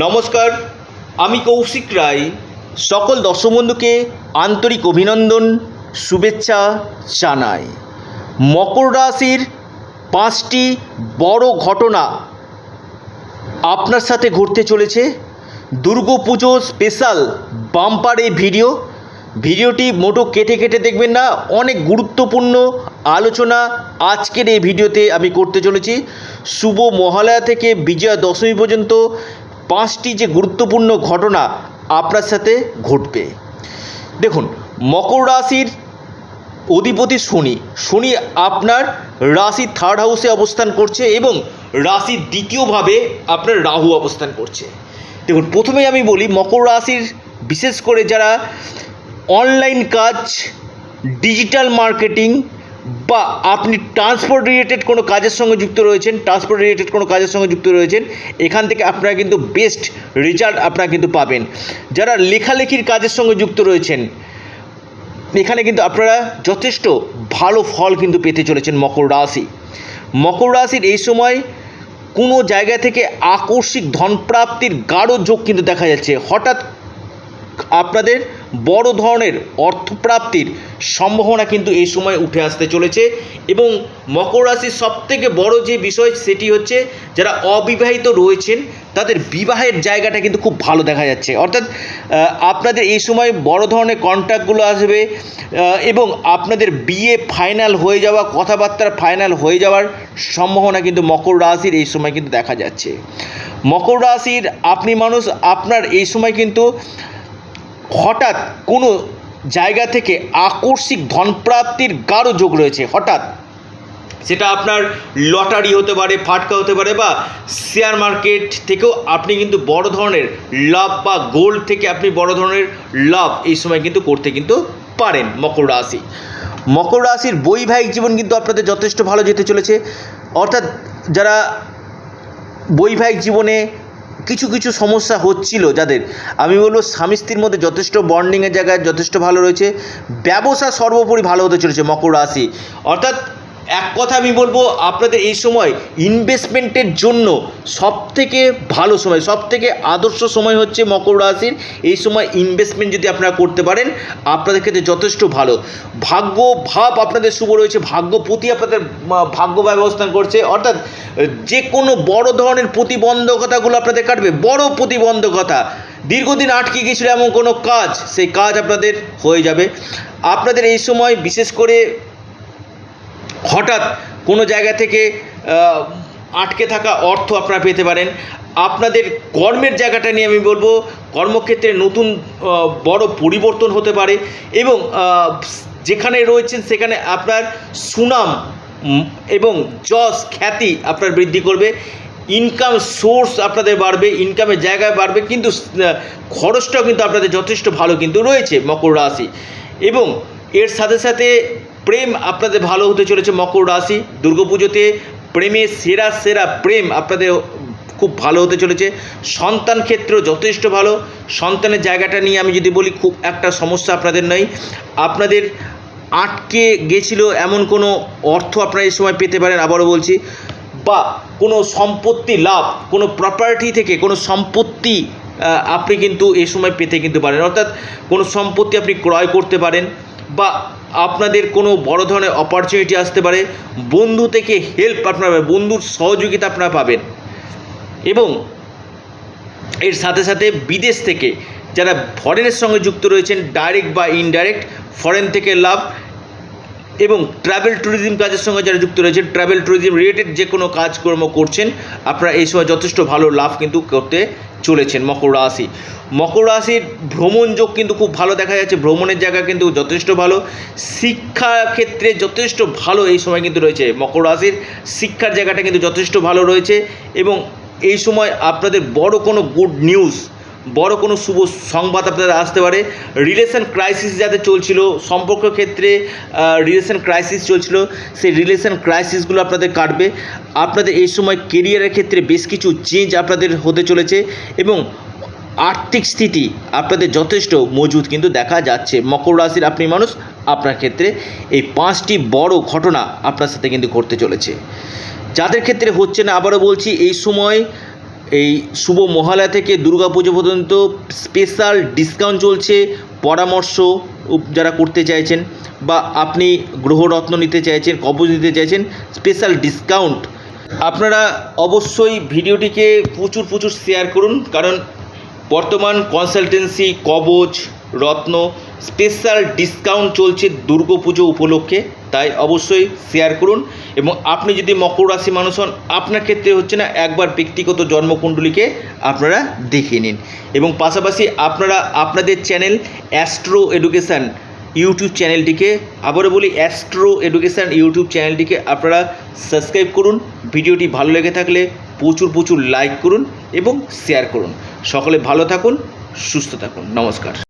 নমস্কার, আমি কৌশিক রায়। সকল দর্শক বন্ধুকে আন্তরিক অভিনন্দন, শুভেচ্ছা জানাই। মকর রাশির পাঁচটি বড় ঘটনা আপনার সাথে ঘটতে চলেছে। দুর্গাপুজো স্পেশাল বাম্পার এই ভিডিও ভিডিওটি মোটো কেটে কেটে দেখবেন না, অনেক গুরুত্বপূর্ণ আলোচনা আজকের এই ভিডিওতে আমি করতে চলেছি। শুভ মহালয়া থেকে বিজয়া দশমী পর্যন্ত পাঁচটি যে গুরুত্বপূর্ণ ঘটনা আপনার সাথে ঘটবে। দেখুন, মকর রাশির অধিপতি শনি। শনি আপনার রাশির থার্ড হাউসে অবস্থান করছে এবং রাশির দ্বিতীয়ভাবে আপনার রাহু অবস্থান করছে। দেখুন প্রথমে আমি বলি, মকর রাশির বিশেষ করে যারা অনলাইন কাজ ডিজিটাল মার্কেটিং বা আপনি ট্রান্সপোর্ট রিলেটেড কোনো কাজের সঙ্গে যুক্ত রয়েছেন ট্রান্সপোর্ট রিলেটেড কোনো কাজের সঙ্গে যুক্ত রয়েছেন, এখান থেকে আপনারা কিন্তু বেস্ট রেজাল্ট আপনারা কিন্তু পাবেন। যারা লেখালেখির কাজের সঙ্গে যুক্ত রয়েছেন, এখানে কিন্তু আপনারা যথেষ্ট ভালো ফল কিন্তু পেতে চলেছেন মকর রাশি। মকর রাশির এই সময় কোনো জায়গা থেকে আকস্মিক ধনপ্রাপ্তির গাঢ় যোগ কিন্তু দেখা যাচ্ছে। হঠাৎ আপনাদের বড় ধরনের অর্থপ্রাপ্তির সম্ভাবনা কিন্তু এই সময় উঠে আসতে চলেছে এবং মকর রাশির সবথেকে বড় যে বিষয় সেটি হচ্ছে যারা অবিবাহিত রয়েছেন, তাদের বিবাহের জায়গাটা কিন্তু খুব ভালো দেখা যাচ্ছে। অর্থাৎ আপনাদের এই সময় বড় ধরনের কন্ট্যাক্টগুলো আসবে এবং আপনাদের বিয়ে ফাইনাল হয়ে যাওয়া, কথাবার্তার ফাইনাল হয়ে যাওয়ার সম্ভাবনা কিন্তু মকর রাশির এই সময় কিন্তু দেখা যাচ্ছে। মকর রাশির আপনি মানুষ, আপনার এই সময় কিন্তু হঠাৎ কোনো জায়গা থেকে আকস্মিক ধনপ্রাপ্তির গাঢ় যোগ রয়েছে, হঠাৎ। সেটা আপনার লটারি হতে পারে, ফাটকা হতে পারে বা শেয়ার মার্কেট থেকেও আপনি কিন্তু বড় ধরনের লাভ বা গোল্ড থেকে আপনি বড় ধরনের লাভ এই সময় কিন্তু করতে কিন্তু পারেন মকর রাশি। মকর রাশির বৈবাহিক জীবন কিন্তু আপনাদের যথেষ্ট ভালো যেতে চলেছে। অর্থাৎ যারা বৈবাহিক জীবনে কিছু কিছু সমস্যা হচ্ছিল যাদের। আমি বলব স্বামী স্ত্রীর মধ্যে যথেষ্ট বন্ডিংয়ের জায়গায় যথেষ্ট ভালো রয়েছে। ব্যবসা সর্বোপরি ভালো হতে চলেছে মকর রাশি। অর্থাৎ এক কথা আমি বলব, আপনাদের এই সময় ইনভেস্টমেন্টের জন্য সব থেকে ভালো সময় সব থেকে আদর্শ সময় হচ্ছে মকর রাশির। এই সময় ইনভেস্টমেন্ট যদি আপনারা করতে পারেন, আপনাদের ক্ষেত্রে যথেষ্ট ভালো। ভাগ্য ভাব আপনাদের শুভ রয়েছে, ভাগ্য প্রতি আপনাদের ভাগ্য ব্যবস্থান করছে। অর্থাৎ যে কোনো বড় ধরনের প্রতিবন্ধকতাগুলো আপনাদের কাটবে, বড় প্রতিবন্ধকতা। দীর্ঘদিন আটকে গিয়েছিল এমন কোনো কাজ, সেই কাজ আপনাদের হয়ে যাবে। আপনাদের এই সময় বিশেষ করে হঠাৎ কোনো জায়গা থেকে আটকে থাকা অর্থ আপনারা পেতে পারেন। আপনাদের কর্মের জায়গাটা নিয়ে আমি বলব, কর্মক্ষেত্রে নতুন বড় পরিবর্তন হতে পারে এবং যেখানে রয়েছেন সেখানে আপনার সুনাম এবং যশ, খ্যাতি আপনার বৃদ্ধি করবে। ইনকাম সোর্স আপনাদের বাড়বে, ইনকামের জায়গায় বাড়বে, কিন্তু খরচটাও কিন্তু আপনাদের যথেষ্ট ভালো কিন্তু রয়েছে মকর রাশি। এবং এর সাথে সাথে প্রেম আপনাদের ভালো হতে চলেছে মকর রাশি দুর্গাপুজোতে প্রেমের সেরা সেরা প্রেম আপনাদের খুব ভালো হতে চলেছে। সন্তান ক্ষেত্র যথেষ্ট ভালো। সন্তানের জায়গাটা নিয়ে আমি যদি বলি, খুব একটা সমস্যা আপনাদের নয়। আপনাদের আটকে গেছিল এমন কোনো অর্থ আপনারা এই সময় পেতে পারেন, আবারও বলছি। বা কোনো সম্পত্তি লাভ, কোনো প্রপার্টি থেকে কোনো সম্পত্তি আপনি কিন্তু এ সময় পেতে কিন্তু পারেন। অর্থাৎ কোনো সম্পত্তি আপনি ক্রয় করতে পারেন বা আপনাদের কোনো বড় ধরনের অপরচুনিটি আসতে পারে বন্ধু থেকে হেল্প আপনারা পাবেন, বন্ধুর সহযোগিতা আপনারা পাবেন। এবং এর সাথে সাথে বিদেশ থেকে যারা ফরেনের সঙ্গে যুক্ত রয়েছেন ডাইরেক্ট বা ইনডাইরেক্ট ফরেন থেকে লাভ এবং ট্রাভেল ট্যুরিজম কাজের সঙ্গে যারা যুক্ত রয়েছেন ট্রাভেল ট্যুরিজম রিলেটেড যে কোনো কাজকর্ম করছেন, আপনারা এই সময় যথেষ্ট ভালো লাভ কিন্তু করতে চলেছেন মকর রাশি। মকর রাশির ভ্রমণ যোগ কিন্তু খুব ভালো দেখা যাচ্ছে, ভ্রমণের জায়গা কিন্তু যথেষ্ট ভালো শিক্ষা ক্ষেত্রে যথেষ্ট ভালো এই সময় কিন্তু রয়েছে। মকর রাশির শিক্ষার জায়গাটা কিন্তু যথেষ্ট ভালো রয়েছে এবং এই সময় আপনাদের বড় কোনো গুড নিউজ বড় কোনো শুভ সংবাদ আপনাদের আসতে পারে। রিলেশন ক্রাইসিস যাতে চলছিল, সম্পর্ক ক্ষেত্রে রিলেশন ক্রাইসিস চলছিল, সেই রিলেশন ক্রাইসিসগুলো আপনাদের কাটবে। আপনাদের এই সময় কেরিয়ারের ক্ষেত্রে বেশ কিছু চেঞ্জ আপনাদের হতে চলেছে এবং আর্থিক স্থিতি আপনাদের যথেষ্ট মজবুত কিন্তু দেখা যাচ্ছে। মকর রাশির আপনি মানুষ, আপনার ক্ষেত্রে এই পাঁচটি বড় ঘটনা আপনার সাথে কিন্তু ঘটতে চলেছে। যাদের ক্ষেত্রে হচ্ছে না, আবারও বলছি, এই সময় এই শুভ মহালয়া থেকে দুর্গাপুজো পর্যন্ত স্পেশাল ডিসকাউন্ট চলছে। পরামর্শ যারা করতে চাইছেন বা আপনি গ্রহরত্ন নিতে চাইছেন, কবজ নিতে চাইছেন স্পেশাল ডিসকাউন্ট আপনারা অবশ্যই ভিডিওটিকে প্রচুর প্রচুর শেয়ার করুন। কারণ বর্তমান কনসালটেন্সি কবচ রত্ন স্পেশাল ডিসকাউন্ট চলছে দুর্গাপুজো উপলক্ষে। তাই অবশ্যই শেয়ার করুন এবং আপনি যদি মকর রাশি মানুষ হন, আপনার ক্ষেত্রে হচ্ছে না, একবার ব্যক্তিগত জন্মকুণ্ডলীকে আপনারা দেখে নিন। এবং পাশাপাশি আপনারা, আপনাদের চ্যানেল অ্যাস্ট্রো এডুকেশান ইউটিউব চ্যানেলটিকে আবারও বলি অ্যাস্ট্রো এডুকেশান ইউটিউব চ্যানেলটিকে আপনারা সাবস্ক্রাইব করুন। ভিডিওটি ভালো লেগে থাকলে প্রচুর প্রচুর লাইক করুন এবং শেয়ার করুন। সকলে ভালো থাকুন, সুস্থ থাকুন। নমস্কার।